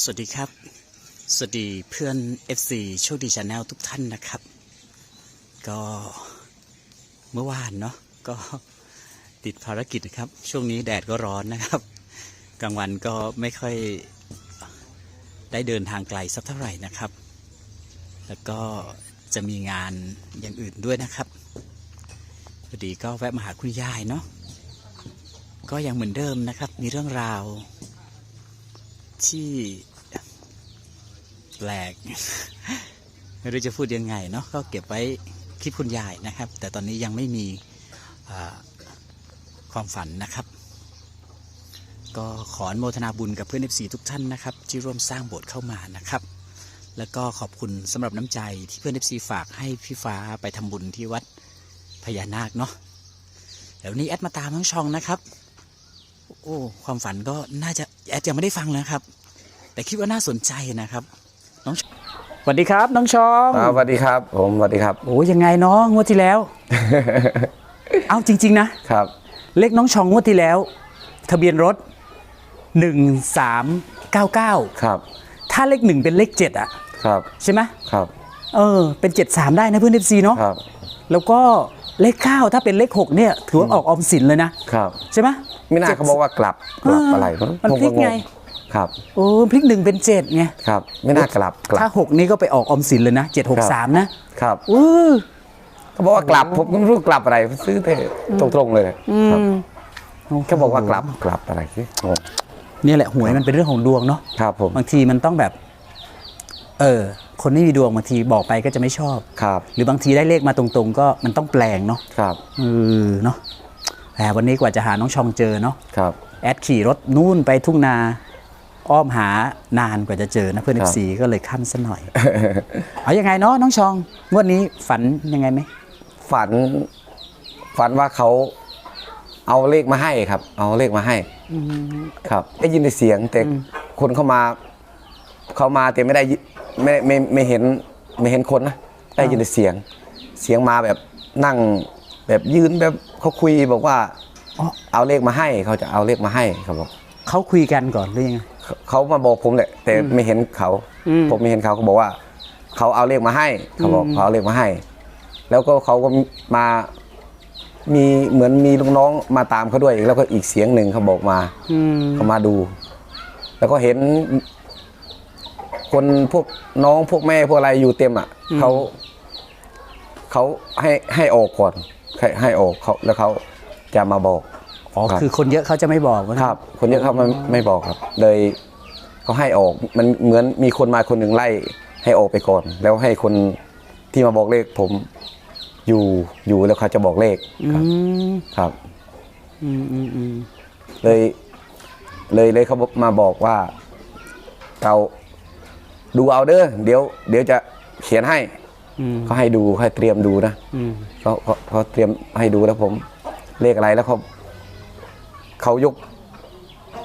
สวัสดีครับ สวัสดีเพื่อน FC โชคดีชาแนลทุกท่านนะครับ ก็เมื่อวานเนาะก็ติดภารกิจนะครับ ช่วงนี้แดดก็ร้อนนะครับ กลางวันก็ไม่ค่อยได้เดินทางไกลสักเท่าไหร่นะครับ แล้วก็จะมีงานอย่างอื่นด้วยนะครับพอดีก็แวะมาหาคุณยายเนาะก็ยังเหมือนเดิมนะครับ มีเรื่องราว ที่แปลก ไม่รู้จะพูดยังไงเนาะก็เก็บไว้คลิปคุณยายนะครับ แต่ตอนนี้ยังไม่มีความฝันนะครับ ก็ขออนุโมทนาบุญกับเพื่อนเอฟซีทุกท่านนะครับ ที่ร่วมสร้างโบสถ์เข้ามานะครับ แล้วก็ขอบคุณสำหรับน้ำใจที่เพื่อนเอฟซีฝากให้พี่ฟ้าไปทำบุญที่วัดพญานาคเนาะเดี๋ยวนี้แอดมาตามทั้งช่องนะครับ โอ้ความฝันก็น่าจะแอดยังไม่ได้ฟังนะครับ แต่คิดว่าน่าสนใจนะครับน้องชสวัสดีครับ น้องชองอ่าสวัสดีครับ ผมสวัสดีครับ โอ้ยังไงเนาะงวดที่แล้ว เอาจริง ๆ นะครับ เลขน้องชองงวดที่แล้ว ทะเบียนรถหนึ่งสามเก้าเก้าครับ ถ้าเลขหนึ่งเป็นเลขเจ็ดอะครับ ใช่ไหมครับ เออ เป็นเจ็ดสามได้นะเพื่อนเอฟซีเนาะครับ แล้วก็เลขเก้าถ้าเป็นเลขหกเนี่ย ถือว่าออกออมสินเลยนะครับ ใช่ไหม ไม่น่าเขาบอกว่ากลับกลับอะไรเออมันผพลิกงไงครับโอ้พลิกหนึ่งเป็นเจ็ดไงครับ ไม่น่ากลับกลัถ้าบหกนี้ก็ไปออกออมสินเลยนะเจ็ดหกสามนะครับอือเขาบอกว่ากลับผมก็ไม่รู้กลับอะไรซื้อแต่ตรงๆเลยครับเขาบอกว่ากลับกลับอะไรที่งงเนี่ยแหละหวยมันเป็นเรื่องของดวงเนาะครับผมบางทีมันต้องแบบ เออ คนไม่มีดวงบางทีบอกไปก็จะไม่ชอบครับ หรือบางทีได้เลขมาตรง ๆ ก็มันต้องแปลงเนาะครับเออเนาะแต่ วันนี้กว่าจะหาน้องชองเจอเนาะครับแอดขี่รถนู่นไปทุ่งนาอ้อมหานานกว่าจะเจอนะเพื่อนคเอรับฟซีก็เลยขั้นซะหน่อย เอายังไงเนาะน้องชองงวดนี้ฝันยังไงไหมฝันฝันว่าเขาเอาเลขมาให้ครับ เอาเลขมาให้ครับได้ยินแต่เสียงแต่คนเข้ามา เขามาแต่ไม่ได้ยิไม่ไม่ไม่เห็นไม่เห็นคนนะได้ยินแต่เสียง เสียงมาแบบนั่ง แบบยืนแบบเขาคุยบอกว่าอ๋อเอาเลขมาให้เขาจะเอาเลขมาให้เขาบอกเขาคุยกันก่อนหรือยังไงเขาเขามาบอกผมแหละ แต่ไม่เห็นเขาอืมผมไม่เห็นเขาเขาบอกว่า เขาเอาเลขมาให้ เขาบอกอืมเขาเอาเลขมาให้ แล้วก็เขาก็มามีเหมือนมีลูกน้องมาตามเขาด้วยแล้วก็อีกเสียงหนึ่งเขาบอกมาอืมเขามาดู แล้วก็เห็น คนพวกน้องพวกแม่พวกอะไรอยู่เต็มอะเขาเขาให้ให้ออกก่อน ให้ให้ออกเขาแล้วเขาจะมาบอก อ๋อ ครับ คือคนเยอะเขาจะไม่บอกว่าครับ คนเยอะเขาไม่ไม่บอกครับ เลยเขาให้ออกมันเหมือนมีคนมาคนหนึ่งไล่ให้ออกไปก่อน แล้วให้คนที่มาบอกเลขผมอยู่อยู่แล้วเขาจะบอกเลขอืครับมครับ อืมอืมอืมเลยเลยเลยเขามาบอกว่าเราดูเอาเด้อเดี๋ยว เดี๋ยวจะเขียนให้อืม เขาให้ดูให้เตรียมดูนะอืมเขาเขาเขาเตรียมให้ดูแล้วผม เลขอะไรแล้วเขาเขายก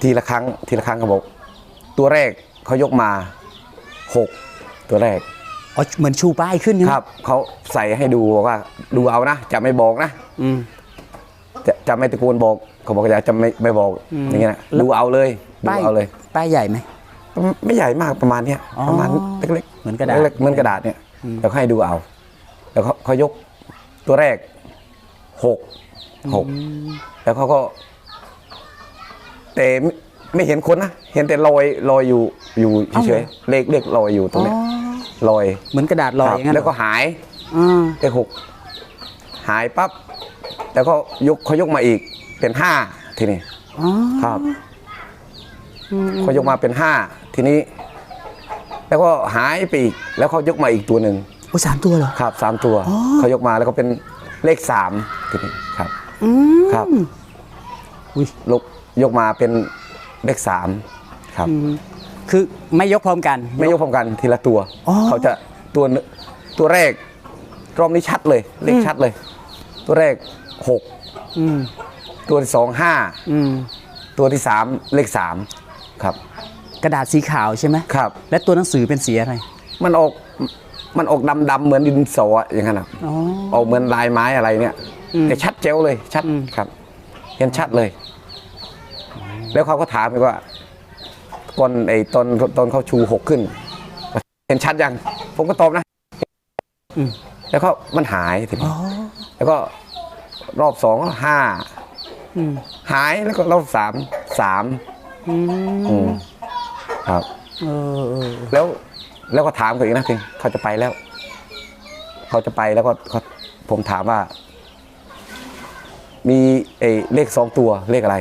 ทีละครั้ง ทีละครั้งเขาบอก ตัวแรกเขายกมาหกตัวแรกอ๋อเหมือนชูป้ายขึ้นใช่ไหมครับเขาใส่ให้ดูบอกว่า ดูเอานะจะไม่บอกนะอืมจะจะไม่ตะโกนบอกเขาบอกจะจะไม่ไม่บอกอืมอย่างเงี้ยนะแล้วดูเอาเลยดูป้ายเอาเลยป้ายใหญ่ไหมไม่ใหญ่มากประมาณเนี้ยอ๋อประมาณเล็กๆเหมือนกระดาษเล็กๆเหมือนกระดาษเนี่ย แล้วเขาให้ดูเอา แล้วเขาเขายกตัวแรกหกหกแล้วเขาก็ แต่ไม่ไม่เห็นคนนะเห็นแต่ลอยลอยอยู่อยู่เอ้าเฉเหรยอๆเลขเลขลอยอยู่ตรงเนี้ยอ๋อลอย เหมือนกระดาษลอยครับอย่างนั้นแล้วก็หายอ่าเลขหกหายปั๊บแล้วก็ยกเขายกมาอีกเป็นห้าทีนี้อ๋อครับอืมเขายกมาเป็นห้าทีนี้ แล้วก็หายไปอีกแล้วเขายกมาอีกตัวหนึ่งโอ้สามตัวเหรอ ครับสามตัว อ๋อ เขายกมาแล้วก็เป็นเลขสามทีนี้ครับ อืมครับ อุ้ยลกยกมาเป็นเลขสามครับ อืมคือไม่ยกพร้อมกัน ไม่ยกพร้อมกันทีละตัว อ๋อ เขาจะตัวหนึ่งตัวแรกรอบนี้ชัดเลย เลขชัดเลย ตัวแรกหกอืมตัวที่สองห้าอืมตัวที่สามเลขสามครับ กระดาษสีขาวใช่ไหมครับ และตัวหนังสือเป็นสีอะไร มันออกมันออกดำดำๆเหมือนดินสออะอย่างนั้นนะอ๋อ ออกเหมือนลายไม้อะไรเนี่ยอืมแต่ชัดเจ๋วเลยชัดอืม ครับเห็นชัดเลย แล้วเขาก็ถามอีกว่าก่อนไอ้ตอนตอนเขาชูหกขึ้น เห็นชัดยังผมก็ตอบนะอืมแล้วก็มันหายทีอ๋นี้อแล้วก็รอบสองก็ห้าอืมหายแล้วก็รอบสามสามอือืมม ครับ เออเออแล้วแล้วก็ถามเขาอีกนะทีเขาจะไปแล้ว เขาจะไปแล้วก็เขาผมถามว่า มีไอ้เลขสองตัวเลขอะไร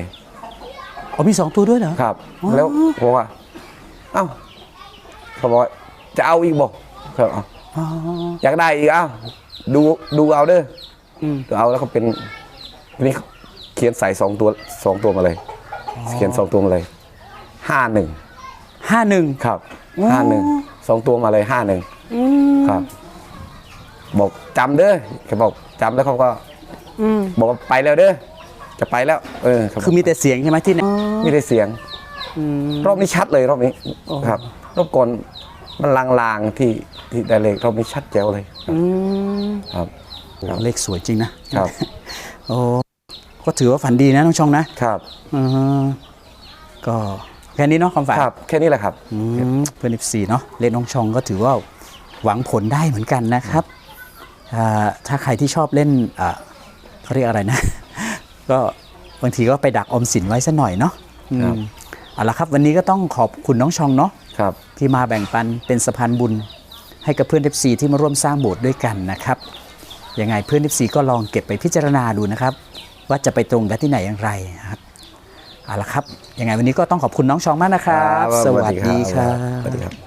อ๋อมีสองตัวด้วยเหรอครับอ๋อแล้วผมว่า เอ้าเขาบอกว่าจะเอาอีกบอกครับเอาอ๋ออยากได้อีกเอ้าดูดูเอาเด้ออืมดูเอาแล้วก็เป็นนี่เขียนใส่สองตัวสองตัวมาเลย เขียนสองตัวมาเลยห้าหนึ่ง ห้าหนึ่งครับอ๋อห้าหนึ่งสองตัวมาเลยห้าหนึ่งอืมครับ บอกจำเด้อเขาบอกจำแล้วเขาก็อืมบอกว่าไปแล้วเด้อจะไปแล้ว เออเขาบกคือมีแต่เสียงใช่ไหมที่เนี่ยไม่ได้เสียงอืมรอบนี้ชัดเลยรอบนี้โอ้ครับ รอบก่อนมันลางๆที่ที่ได้เลขรอบนี้ชัดแจ๋วเลยอืมครับครับเลขสวยจริงนะครับโอ้ก็ถือว่าฝันดีนะน้องชองนะครับอือก็ แค่นี้เนาะความฝันครับแค่นี้แหละครับอืมเพื่อน14เนาะเลขน้องชองก็ถือว่าหวังผลได้เหมือนกันนะครับอ่าถ้าใครที่ชอบเล่นอ่าเขาเรียกอะไรนะ ก็บางทีก็ไปดักออมสินไว้สัหน่อยเนาะอืมครับเอาละครับวันนี้ก็ต้องขอบคุณน้องชองเนาะครับที่มาแบ่งปันเป็นสะพานบุญ ให้กับเพื่อน FC ที่มาร่วมสร้างโบสถ์ด้วยกันนะครับยังไงเพื่อน FC ก็ลองเก็บไปพิจารณาดูนะครับ ว่าจะไปตรงกันที่ไหนอย่างไรนะครับ เอาละครับยังไงวันนี้ก็ต้องขอบคุณน้องชองมากนะครับ สวัสดีครัสวัสดีบครับ